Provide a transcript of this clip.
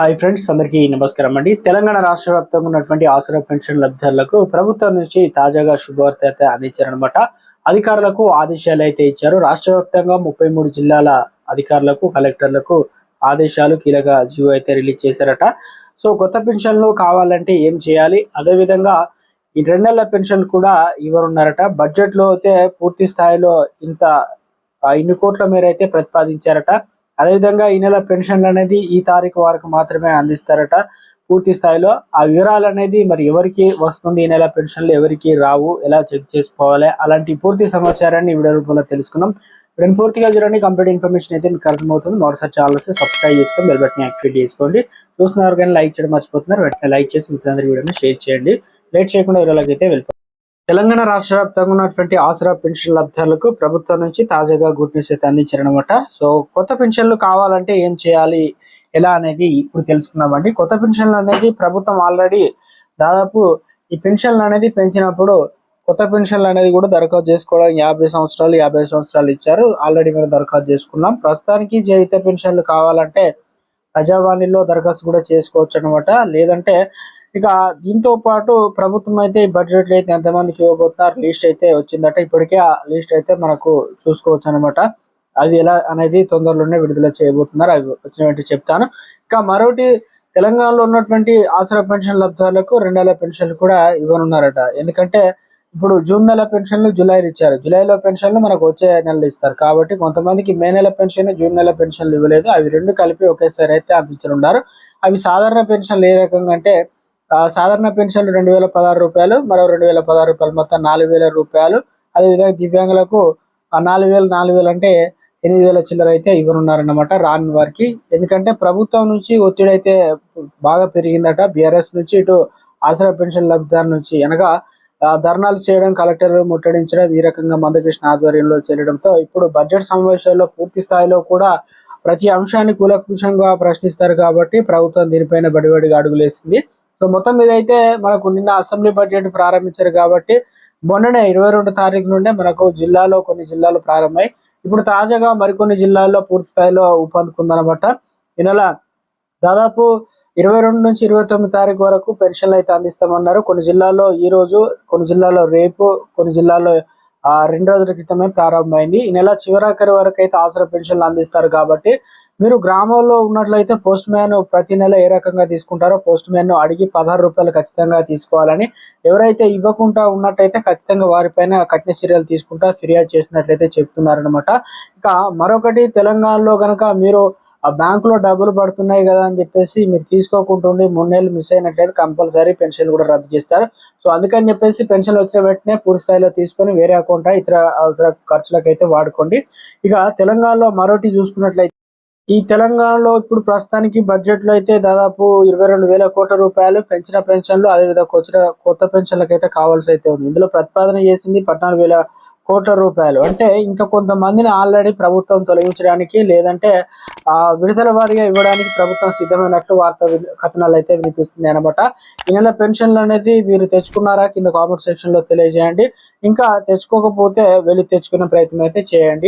Hi friends అందరికీ నమస్కారం అండి. తెలంగాణ రాష్ట్ర వ్యాప్తంగా ఉన్నటువంటి ఆసరా పెన్షన్ లబ్ధిదారులకు ప్రభుత్వం నుంచి తాజాగా శుభవార్త అయితే అందించారనమాట అధికారులకు ఆదేశాలు అయితే ఇచ్చారు. రాష్ట్ర వ్యాప్తంగా ముప్పై మూడు జిల్లాల అధికారులకు కలెక్టర్లకు ఆదేశాలు కీలక జీవో అయితే రిలీజ్ చేశారట. సో కొత్త పెన్షన్లు కావాలంటే ఏం చేయాలి? అదేవిధంగా ఈ రెండు నెలల పెన్షన్ కూడా ఇవ్వనున్నారట. బడ్జెట్లో అయితే పూర్తి స్థాయిలో ఇంత ఇన్ని కోట్ల మేర అయితే ప్రతిపాదించారట. అదేవిధంగా ఈ నెల పెన్షన్లు అనేది ఈ తారీఖు వరకు మాత్రమే అందిస్తారట. పూర్తి స్థాయిలో ఆ వివరాలు అనేది మరి ఎవరికి వస్తుంది ఈ నెల పెన్షన్లు ఎవరికి రావు ఎలా చెక్ చేసుకోవాలి అలాంటి పూర్తి సమాచారాన్ని వీడియో రూపంలో తెలుసుకున్నాం వీడియోని పూర్తిగా చూడండి. కంప్లీట్ ఇన్ఫర్మేషన్ అయితే మీకు అర్థమవుతుంది. మరోసారి ఛానల్స్ సబ్స్క్రైబ్ చేసుకొని బెల్ బటన్ యాక్టివేట్ చేసుకోండి. చూస్తున్నారు కానీ లైక్ చేయడం మర్చిపోతున్నారు. వెంటనే లైక్ చేసి మిత్రులందరి వీడియోని షేర్ చేయండి. లేట్ చేయకుండా వీడియోలోకి అయితే వెళ్ళిపోతాం తెలంగాణ రాష్ట్ర వ్యాప్తంగా ఉన్నటువంటి ఆసరా పెన్షన్ లబ్ధాలకు ప్రభుత్వం నుంచి తాజాగా గుడ్ న్యూస్ అయితే అందించారనమాట సో కొత్త పెన్షన్లు కావాలంటే ఏం చేయాలి? ఎలా అనేది ఇప్పుడు తెలుసుకున్నామండి కొత్త పెన్షన్లు అనేది ప్రభుత్వం ఆల్రెడీ దాదాపు ఈ పెన్షన్లు అనేది పెంచినప్పుడు కొత్త పెన్షన్లు అనేది కూడా దరఖాస్తు చేసుకోవడానికి యాభై సంవత్సరాలు యాభై సంవత్సరాలు ఇచ్చారు. ఆల్రెడీ మేము దరఖాస్తు చేసుకున్నాం. ప్రస్తుతానికి జీవిత పెన్షన్లు కావాలంటే ప్రజావాణిలో దరఖాస్తు కూడా చేసుకోవచ్చు అనమాట లేదంటే ఇక దీంతో పాటు ప్రభుత్వం అయితే ఈ బడ్జెట్ అయితే ఎంతమందికి ఇవ్వబోతున్నారు? లిస్ట్ అయితే వచ్చిందట. ఇప్పటికే ఆ లిస్ట్ అయితే మనకు చూసుకోవచ్చు అనమాట అది ఎలా అనేది తొందరలోనే విడుదల చేయబోతున్నారు. అవి వచ్చినట్టు చెప్తాను. ఇంకా మరొకటి తెలంగాణలో ఉన్నటువంటి ఆసరా పెన్షన్ లబ్ధాలకు రెండు నెలల పెన్షన్లు కూడా ఇవ్వనున్నారట. ఎందుకంటే ఇప్పుడు జూన్ నెల పెన్షన్లు జూలైలో ఇచ్చారు. జూలైలో పెన్షన్లు మనకు వచ్చే నెలలో ఇస్తారు. కాబట్టి కొంతమందికి మే నెల పెన్షన్ జూన్ నెల పెన్షన్లు ఇవ్వలేదు. అవి రెండు కలిపి ఒకేసారి అయితే అందించనున్నారు. అవి సాధారణ పెన్షన్లు ఏ రకంగా అంటే సాధారణ పెన్షన్లు రెండు వేల పదహారు రూపాయలు మరో రెండు వేల పదహారు రూపాయలు మొత్తం నాలుగు వేల రూపాయలు. అదేవిధంగా దివ్యాంగులకు నాలుగు వేలు నాలుగు వేలు అంటే ఎనిమిది వేల చిల్లర అయితే ఇవ్వనున్నారన్నమాట రాని వారికి. ఎందుకంటే ప్రభుత్వం నుంచి ఒత్తిడి అయితే బాగా పెరిగిందట. బీఆర్ఎస్ నుంచి ఇటు ఆసరా పెన్షన్ లబ్ధిదారు నుంచి అనగా ధర్నాలు చేయడం కలెక్టర్ ముట్టడించడం ఈ రకంగా మందకృష్ణ ఆధ్వర్యంలో చేరడంతో ఇప్పుడు బడ్జెట్ సమావేశాల్లో పూర్తి స్థాయిలో కూడా ప్రతి అంశాన్ని కూలకృషంగా ప్రశ్నిస్తారు కాబట్టి ప్రభుత్వం దీనిపైన బడిబడిగా అడుగులేసింది. సో మొత్తం మీద అయితే మనకు నిన్న అసెంబ్లీ బడ్జెట్ ప్రారంభించారు కాబట్టి మొన్ననే ఇరవై రెండు తారీఖు నుండే మనకు జిల్లాలో కొన్ని జిల్లాలు ప్రారంభమై ఇప్పుడు తాజాగా మరికొన్ని జిల్లాల్లో పూర్తి స్థాయిలో ఊపందుకుందనమాట. ఈ నెల దాదాపు ఇరవై రెండు నుంచి ఇరవై తొమ్మిది తారీఖు వరకు పెన్షన్లు అయితే అందిస్తామన్నారు. కొన్ని జిల్లాల్లో ఈ రోజు కొన్ని జిల్లాల్లో రేపు కొన్ని జిల్లాల్లో రెండు రోజుల క్రితమే ప్రారంభమైంది. ఈ నెల చివరాఖరి వరకు అయితే ఆసరా పెన్షన్లు అందిస్తారు కాబట్టి మీరు గ్రామంలో ఉన్నట్లయితే పోస్ట్ మ్యాన్ ప్రతి నెల ఏ రకంగా తీసుకుంటారో పోస్ట్ మ్యాన్ అడిగి పదహారు రూపాయలు ఖచ్చితంగా తీసుకోవాలని ఎవరైతే ఇవ్వకుండా ఉన్నట్టయితే ఖచ్చితంగా వారిపైన కఠిన చర్యలు తీసుకుంటా ఫిర్యాదు చేసినట్లయితే చెప్తున్నారనమాట ఇక మరొకటి తెలంగాణలో కనుక మీరు ఆ బ్యాంకులో డబ్బులు పడుతున్నాయి కదా అని చెప్పేసి మీరు తీసుకోకుండా ఉండి మూడు నెలలు మిస్ అయినట్లయితే కంపల్సరీ పెన్షన్ కూడా రద్దు చేస్తారు. సో అందుకని చెప్పేసి పెన్షన్ వచ్చిన వెంటనే పూర్తి స్థాయిలో తీసుకొని వేరే అకౌంట్ ఇతర ఇతర ఖర్చులకైతే వాడుకోండి. ఇక తెలంగాణలో మరోటి చూసుకున్నట్లయితే ఈ తెలంగాణలో ఇప్పుడు ప్రస్తుతానికి బడ్జెట్లో అయితే దాదాపు ఇరవై రెండు వేల కోట్ల రూపాయలు పెంచిన పెన్షన్లు అదేవిధంగా కొత్త కొత్త పెన్షన్లకు అయితే కావాల్సి అయితే ఉంది. ఇందులో ప్రతిపాదన చేసింది పద్నాలుగు వేల కోట్ల రూపాయలు. అంటే ఇంకా కొంతమందిని ఆల్రెడీ ప్రభుత్వం తొలగించడానికి లేదంటే ఆ విడుదల వారిగా ఇవ్వడానికి ప్రభుత్వం సిద్ధమైనట్లు వార్త కథనాలు అయితే వినిపిస్తుంది అనమాట ఈ నెల పెన్షన్లు అనేది మీరు తెచ్చుకున్నారా? కింద కామెంట్ సెక్షన్లో తెలియజేయండి. ఇంకా తెచ్చుకోకపోతే వెళ్ళి తెచ్చుకునే ప్రయత్నం అయితే చేయండి.